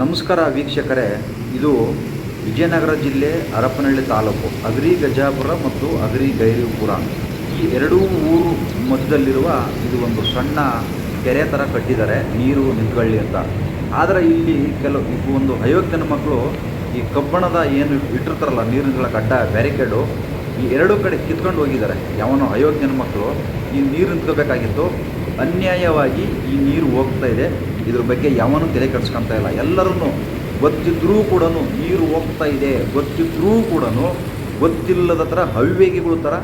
ನಮಸ್ಕಾರ ವೀಕ್ಷಕರೇ, ಇದು ವಿಜಯನಗರ ಜಿಲ್ಲೆ ಹರಪನಹಳ್ಳಿ ತಾಲೂಕು, ಅಗ್ರಿ ಗಜಾಪುರ ಮತ್ತು ಅಗ್ರಿ ಗೈರಿಪುರ ಈ ಎರಡೂ ಊರು ಮಧ್ಯದಲ್ಲಿರುವ ಇದು ಒಂದು ಸಣ್ಣ ಕೆರೆ ಥರ ಕಟ್ಟಿದ್ದಾರೆ, ನೀರು ನಿಂತ್ಕೊಳ್ಳಿ ಅಂತ. ಆದರೆ ಇಲ್ಲಿ ಕೆಲವು ಒಂದು ಜನ ಮಕ್ಕಳು ಈ ಕಬ್ಬಣದ ಏನು ಇಟ್ಟಿರ್ತಾರಲ್ಲ, ನೀರಿನ ಗಡ್ಡ ಬ್ಯಾರಿಕೇಡು, ಈ ಎರಡೂ ಕಡೆ ಕಿತ್ಕೊಂಡು ಹೋಗಿದ್ದಾರೆ. ಯಾವನೋ ಅಯೋಗ್ಯನ ಮಕ್ಕಳು, ಈ ನೀರು ನಿಂತ್ಕೋಬೇಕಾಗಿತ್ತು. ಅನ್ಯಾಯವಾಗಿ ಈ ನೀರು ಹೋಗ್ತಾ ಇದೆ. ಇದ್ರ ಬಗ್ಗೆ ಯಾವನೂ ತಲೆ ಕೆಡ್ಸ್ಕೊಂತ ಇಲ್ಲ. ಎಲ್ಲರೂ ಗೊತ್ತಿದ್ರೂ ಕೂಡ ನೀರು ಹೋಗ್ತಾ ಇದೆ. ಗೊತ್ತಿದ್ರೂ ಕೂಡ ಗೊತ್ತಿಲ್ಲದ ಥರ ಅವಿವೇಕಿಗಳು ಥರ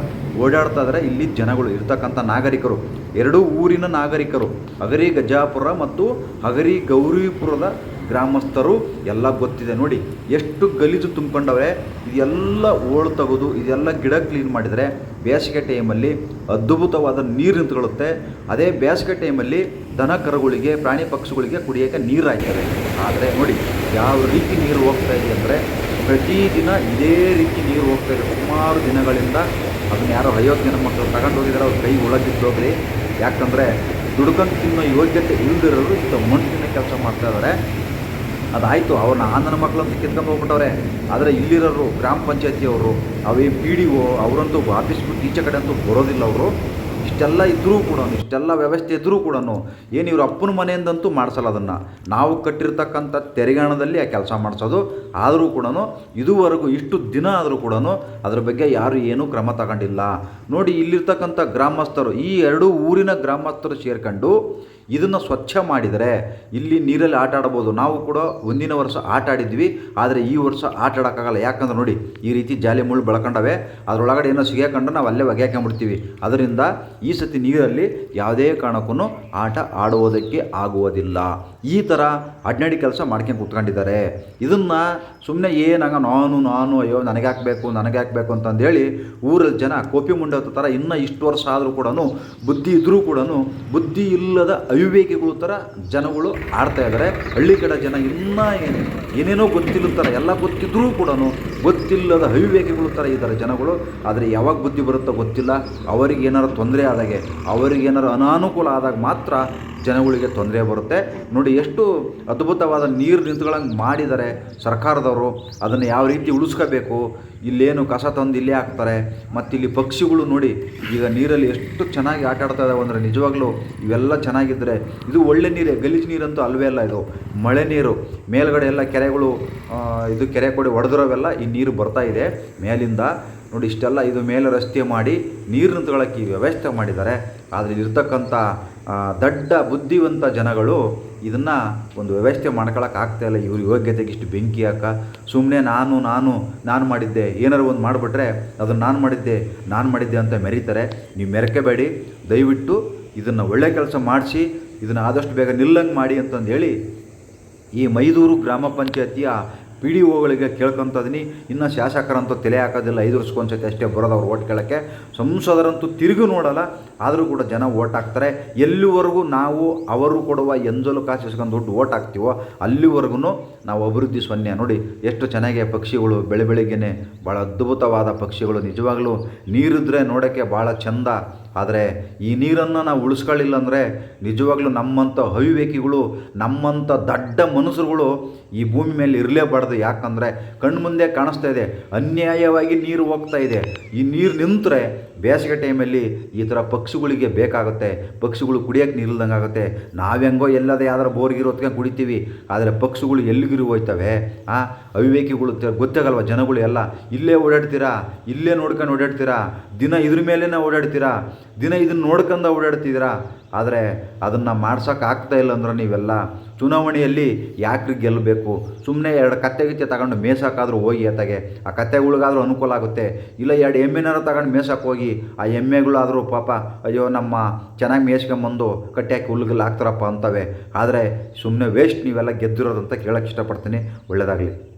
ಓಡಾಡ್ತಾ ಇದ್ದಾರೆ ಇಲ್ಲಿ ಜನಗಳು ಇರ್ತಕ್ಕಂಥ ನಾಗರಿಕರು, ಎರಡೂ ಊರಿನ ನಾಗರಿಕರು, ಹಗರಿ ಗಜಾಪುರ ಮತ್ತು ಹಗರಿ ಗೌರಿಪುರದ ಗ್ರಾಮಸ್ಥರು ಎಲ್ಲ ಗೊತ್ತಿದೆ ನೋಡಿ. ಎಷ್ಟು ಗಲೀಜು ತುಂಬಿಕೊಂಡವ್ರೆ, ಇದೆಲ್ಲ ಓಳು ತೆಗೆದು, ಇದೆಲ್ಲ ಗಿಡ ಕ್ಲೀನ್ ಮಾಡಿದರೆ ಬೇಸಿಗೆ ಟೈಮಲ್ಲಿ ಅದ್ಭುತವಾದ ನೀರು ನಿಂತ್ಕೊಳ್ಳುತ್ತೆ. ಅದೇ ಬೇಸಿಗೆ ಟೈಮಲ್ಲಿ ದನ ಕರುಗಳಿಗೆ, ಪ್ರಾಣಿ ಪಕ್ಷಿಗಳಿಗೆ ಕುಡಿಯೋಕ್ಕೆ ನೀರು ಹಾಕ್ತಾರೆ. ಆದರೆ ನೋಡಿ, ಯಾವ ರೀತಿ ನೀರು ಹೋಗ್ತಾ ಇದೆ ಅಂದರೆ ಪ್ರತಿದಿನ ಇದೇ ರೀತಿ ನೀರು ಹೋಗ್ತಾ ಇದೆ. ಸುಮಾರು ದಿನಗಳಿಂದ ಅದನ್ನ ಯಾರೋ ಅಯೋಗ್ಯನ ಮಕ್ಕಳು ತಗೊಂಡು ಹೋಗಿದ್ದಾರೆ ಅವ್ರ ಕೈ ಒಳಗಿದ್ದೋಗ್ರಿ ಯಾಕಂದರೆ ದುಡ್ಕೊಂಡು ತಿನ್ನೋ ಯೋಗ್ಯತೆ ಇಲ್ದಿರೋರು ಇಂಥ ಮಣ್ಣಿನ ಕೆಲಸ ಮಾಡ್ತಾ ಇದ್ದಾರೆ ಅದಾಯಿತು. ಅವ್ರನ್ನ ಆ ನನ್ನ ಮಕ್ಕಳು ಅಂತ ಕಿತ್ಕೊಂಡು ಹೋಗ್ಬಿಟ್ಟವ್ರೆ. ಆದರೆ ಇಲ್ಲಿರೋರು ಗ್ರಾಮ ಪಂಚಾಯತಿಯವರು, ಅವೇ ಪಿ ಡಿ ಒ, ಅವರಂತೂ ಆಫೀಸ್ ಬಿಟ್ಟು ಈಚೆ ಕಡೆ ಅಂತೂ ಬರೋದಿಲ್ಲ ಅವರು. ಇಷ್ಟೆಲ್ಲ ಇದ್ದರೂ ಕೂಡ ಇಷ್ಟೆಲ್ಲ ವ್ಯವಸ್ಥೆ ಇದ್ದರೂ ಕೂಡ ಏನು ಇವ್ರ ಅಪ್ಪನ ಮನೆಯಿಂದಂತೂ ಮಾಡಿಸಲ್ಲ ಅದನ್ನು. ನಾವು ಕಟ್ಟಿರ್ತಕ್ಕಂಥ ತೆರಿಗೆ ಹಣದಲ್ಲಿ ಆ ಕೆಲಸ ಮಾಡಿಸೋದು. ಆದರೂ ಕೂಡ ಇದುವರೆಗೂ ಇಷ್ಟು ದಿನ ಆದರೂ ಕೂಡ ಅದ್ರ ಬಗ್ಗೆ ಯಾರು ಏನೂ ಕ್ರಮ ತಗೊಂಡಿಲ್ಲ. ನೋಡಿ, ಇಲ್ಲಿರ್ತಕ್ಕಂಥ ಗ್ರಾಮಸ್ಥರು, ಈ ಎರಡೂ ಊರಿನ ಗ್ರಾಮಸ್ಥರು ಸೇರ್ಕೊಂಡು ಇದನ್ನು ಸ್ವಚ್ಛ ಮಾಡಿದರೆ ಇಲ್ಲಿ ನೀರಲ್ಲಿ ಆಟ ಆಡ್ಬೋದು. ನಾವು ಕೂಡ ಒಂದಿನ ವರ್ಷ ಆಟ ಆಡಿದ್ವಿ, ಆದರೆ ಈ ವರ್ಷ ಆಟ ಆಡೋಕ್ಕಾಗಲ್ಲ. ಯಾಕಂದ್ರೆ ನೋಡಿ, ಈ ರೀತಿ ಜಾಲಿ ಮುಳ್ಳು ಬೆಳ್ಕೊಂಡವೆ. ಅದರೊಳಗಡೆ ಏನೋ ಸಿಗಾಕೊಂಡು ನಾವು ಅಲ್ಲೇ ಒಗ್ಯಾಕೊಂಬಿಡ್ತೀವಿ ಅದರಿಂದ ಈ ಸತಿ ನೀರಲ್ಲಿ ಯಾವುದೇ ಕಾರಣಕ್ಕೂ ಆಟ ಆಡುವುದಕ್ಕೆ ಆಗುವುದಿಲ್ಲ. ಈ ಥರ ಅಡ್ನಾಡಿ ಕೆಲಸ ಮಾಡ್ಕೊಂಡು ಕೂತ್ಕೊಂಡಿದ್ದಾರೆ. ಇದನ್ನು ಸುಮ್ಮನೆ ಏನಾಗ ನಾನು ನಾನು, ಅಯ್ಯೋ ನನಗೆ ಹಾಕಬೇಕು ನನಗೆ ಹಾಕಬೇಕು ಅಂತಂದೇಳಿ ಊರಲ್ಲಿ ಜನ ಕೋಪಿ ಮುಂಡೆ ಥರ ಇನ್ನೂ ಇಷ್ಟು ವರ್ಷ ಆದರೂ ಕೂಡ ಬುದ್ಧಿ ಇದ್ದರೂ ಕೂಡ ಬುದ್ಧಿ ಇಲ್ಲದ ಅವಿವೇಕಿಗಳು ಥರ ಜನಗಳು ಆಡ್ತಾ ಇದ್ದಾರೆ ಹಳ್ಳಿ ಕಡೆ ಜನ ಇನ್ನೂ ಏನು ಏನೇನೋ ಥರ ಎಲ್ಲ ಗೊತ್ತಿದ್ರೂ ಕೂಡ ಗೊತ್ತಿಲ್ಲದ ಅವಿವೇಕಿಗಳು ಥರ ಇದ್ದಾರೆ ಜನಗಳು. ಆದರೆ ಯಾವಾಗ ಬುದ್ಧಿ ಬರುತ್ತೋ ಗೊತ್ತಿಲ್ಲ. ಅವರಿಗೆ ಏನಾರು ತೊಂದರೆ ಆದಾಗೆ, ಅವರಿಗೆ ಏನಾರು ಅನಾನುಕೂಲ ಆದಾಗ ಮಾತ್ರ ಜನಗಳಿಗೆ ತೊಂದರೆ ಬರುತ್ತೆ. ನೋಡಿ, ಎಷ್ಟು ಅದ್ಭುತವಾದ ನೀರು ನಿಂತ್ಕೊಳ್ಳಂಗೆ ಮಾಡಿದ್ದಾರೆ ಸರ್ಕಾರದವರು. ಅದನ್ನು ಯಾವ ರೀತಿ ಉಳಿಸ್ಕೋಬೇಕು? ಇಲ್ಲೇನು ಕಸ ತಂದು ಇಲ್ಲೇ ಹಾಕ್ತಾರೆ. ಮತ್ತು ಇಲ್ಲಿ ಪಕ್ಷಿಗಳು ನೋಡಿ, ಈಗ ನೀರಲ್ಲಿ ಎಷ್ಟು ಚೆನ್ನಾಗಿ ಆಟ ಆಡ್ತಾ ಇದಾವೆ ಅಂದರೆ ನಿಜವಾಗ್ಲೂ ಇವೆಲ್ಲ ಚೆನ್ನಾಗಿದ್ದರೆ ಇದು ಒಳ್ಳೆ ನೀರೇ. ಗಲೀಜು ನೀರಂತೂ ಅಲ್ವೇ ಅಲ್ಲ ಇದು. ಮಳೆ ನೀರು. ಮೇಲ್ಗಡೆ ಎಲ್ಲ ಕೆರೆಗಳು ಇದು ಕೆರೆ ಕೊಡಿ ಒಡೆದಿರೋವೆಲ್ಲ ಈ ನೀರು ಬರ್ತಾ ಇದೆ. ಮೇಲಿಂದ ನೋಡಿ, ಇಷ್ಟೆಲ್ಲ ಇದು ಮೇಲೆ ರಸ್ತೆ ಮಾಡಿ ನೀರು ನಿಂತ್ಕೊಳ್ಳೋಕ್ಕೆ ವ್ಯವಸ್ಥೆ ಮಾಡಿದ್ದಾರೆ. ಆದರೆ ಇರ್ತಕ್ಕಂಥ ದೊಡ್ಡ, ಬುದ್ಧಿವಂತ ಜನಗಳು ಇದನ್ನು ಒಂದು ವ್ಯವಸ್ಥೆ ಇಲ್ಲ. ಇವ್ರ ಯೋಗ್ಯತೆಗೆ ಇಷ್ಟು ಬೆಂಕಿ ಹಾಕ. ಸುಮ್ಮನೆ ನಾನು ನಾನು ನಾನು ಮಾಡಿದ್ದೆ. ಏನಾರು ಒಂದು ಮಾಡಿಬಿಟ್ರೆ ಅದನ್ನು ನಾನು ಮಾಡಿದ್ದೆ ನಾನು ಮಾಡಿದ್ದೆ ಅಂತ ಮೆರೀತಾರೆ. ನೀವು ಮೆರಕೆಬೇಡಿ ದಯವಿಟ್ಟು ಇದನ್ನು ಒಳ್ಳೆ ಕೆಲಸ ಮಾಡಿಸಿ, ಇದನ್ನು ಆದಷ್ಟು ಬೇಗ ನಿಲ್ಲಂಗೆ ಮಾಡಿ ಅಂತಂದು ಹೇಳಿ ಈ ಮೈದೂರು ಗ್ರಾಮ ಪಂಚಾಯತಿಯ ಪಿ ಡಿ ಒಗಳಿಗೆ ಕೇಳ್ಕೊತದೀನಿ, ಇನ್ನು ಶಾಸಕರಂತೂ ತಲೆ ಹಾಕೋದಿಲ್ಲ, ಐದು ವರ್ಷಕ್ಕೊಂದ್ಸತಿ ಅಷ್ಟೇ ಬರೋದು ಅವ್ರು ಓಟ್ ಕೇಳೋಕ್ಕೆ. ಸಂಸದರಂತೂ ತಿರುಗಿ ನೋಡಲ್ಲ, ಆದರೂ ಕೂಡ ಜನ ಓಟ್ ಹಾಕ್ತಾರೆ. ಎಲ್ಲಿವರೆಗೂ ನಾವು ಅವರು ಕೊಡುವ ಎಂಜಲು ಕಾಸು ಇಸ್ಕೊಂಡು ದುಡ್ಡು ಓಟ್ ಹಾಕ್ತೀವೋ, ಅಲ್ಲಿವರೆಗೂ ನಾವು ಅಭಿವೃದ್ಧಿ ಸೊನ್ನೆ. ನೋಡಿ, ಎಷ್ಟು ಚೆನ್ನಾಗಿ ಪಕ್ಷಿಗಳು ಬೆಳೆ ಬೆಳಿಗ್ಗೆನೆ ಭಾಳ ಅದ್ಭುತವಾದ ಪಕ್ಷಿಗಳು, ನಿಜವಾಗ್ಲೂ ನೀರಿದ್ರೆ ನೋಡೋಕ್ಕೆ ಭಾಳ ಚಂದ. ಆದರೆ ಈ ನೀರನ್ನು ನಾವು ಉಳಿಸ್ಕೊಳ್ಳಿಲ್ಲ ಅಂದರೆ ನಿಜವಾಗ್ಲೂ ನಮ್ಮಂಥ ಹವಿವೇಕಿಗಳು ನಮ್ಮಂಥ ದಡ್ಡ ಮನುಷ್ಯರುಗಳು ಈ ಭೂಮಿ ಮೇಲೆ ಇರಲೇಬಾರ್ದು. ಯಾಕಂದರೆ ಕಣ್ಮುಂದೆ ಕಾಣಿಸ್ತಾ ಇದೆ, ಅನ್ಯಾಯವಾಗಿ ನೀರು ಹೋಗ್ತಾ ಇದೆ. ಈ ನೀರು ನಿಂತರೆ ಬೇಸಿಗೆ ಟೈಮಲ್ಲಿ ಈ ಥರ ಪಕ್ಷಿಗಳಿಗೆ ಬೇಕಾಗುತ್ತೆ. ಪಕ್ಷಿಗಳು ಕುಡಿಯೋಕ್ಕೆ ನೀರಿಲ್ದಂಗೆ ಆಗುತ್ತೆ. ನಾವೆಂಗೋ ಎಲ್ಲದೇ ಯಾವ್ದಾರ ಬೋರ್ಗಿರೋ ಹೊತ್ಕೊಂಡು ಕುಡಿತೀವಿ. ಆದರೆ ಪಕ್ಷಿಗಳು ಎಲ್ಲಿಗಿರು ಹೋಯ್ತವೆ ಆ ಅವಿವೇಕಿಗಳು ಗೊತ್ತಾಗಲ್ವ ಜನಗಳು ಎಲ್ಲ? ಇಲ್ಲೇ ಓಡಾಡ್ತೀರಾ? ಇಲ್ಲೇ ನೋಡ್ಕೊಂಡು ಓಡಾಡ್ತೀರಾ? ದಿನ ಇದ್ರ ಮೇಲೇ ಓಡಾಡ್ತೀರಾ? ದಿನ ಇದನ್ನು ನೋಡ್ಕೊಂಡು ಓಡಾಡ್ತಿದ್ದೀರಾ? ಆದರೆ ಅದನ್ನು ಮಾಡ್ಸೋಕ್ಕಾಗ್ತಾ ಇಲ್ಲ ಅಂದ್ರೆ ನೀವೆಲ್ಲ ಚುನಾವಣೆಯಲ್ಲಿ ಯಾಕ್ರಿ ಗೆಲ್ಲಬೇಕು ಸುಮ್ಮನೆ ಎರಡು ಕತ್ತೆ ಗಿತ್ತೆ ತಗೊಂಡು ಮೇಸಾಕಾದರೂ ಹೋಗಿ ಅತ್ತಾಗೆ ಆ ಕತ್ತೆಗಳಿಗಾದರೂ ಅನುಕೂಲ ಆಗುತ್ತೆ. ಇಲ್ಲ ಎರಡು ಎಮ್ಮೆನಾರು ತಗೊಂಡು ಮೇಸಕ್ಕೆ ಹೋಗಿ, ಆ ಎಮ್ಮೆಗಳಾದರೂ ಪಾಪ, ಅಯ್ಯೋ ನಮ್ಮ ಚೆನ್ನಾಗಿ ಮೇಯ್ಸ್ಕೊಂಬಂದು ಕಟ್ಟಿ ಹಾಕಿ ಹುಲ್ಗಲ್ಲಿ ಹಾಕ್ತಾರಪ್ಪ ಅಂತವೆ. ಆದರೆ ಸುಮ್ಮನೆ ವೇಸ್ಟ್ ನೀವೆಲ್ಲ ಗೆದ್ದಿರೋದಂತ ಕೇಳೋಕ್ಕೆ ಇಷ್ಟಪಡ್ತೀನಿ. ಒಳ್ಳೆಯದಾಗಲಿ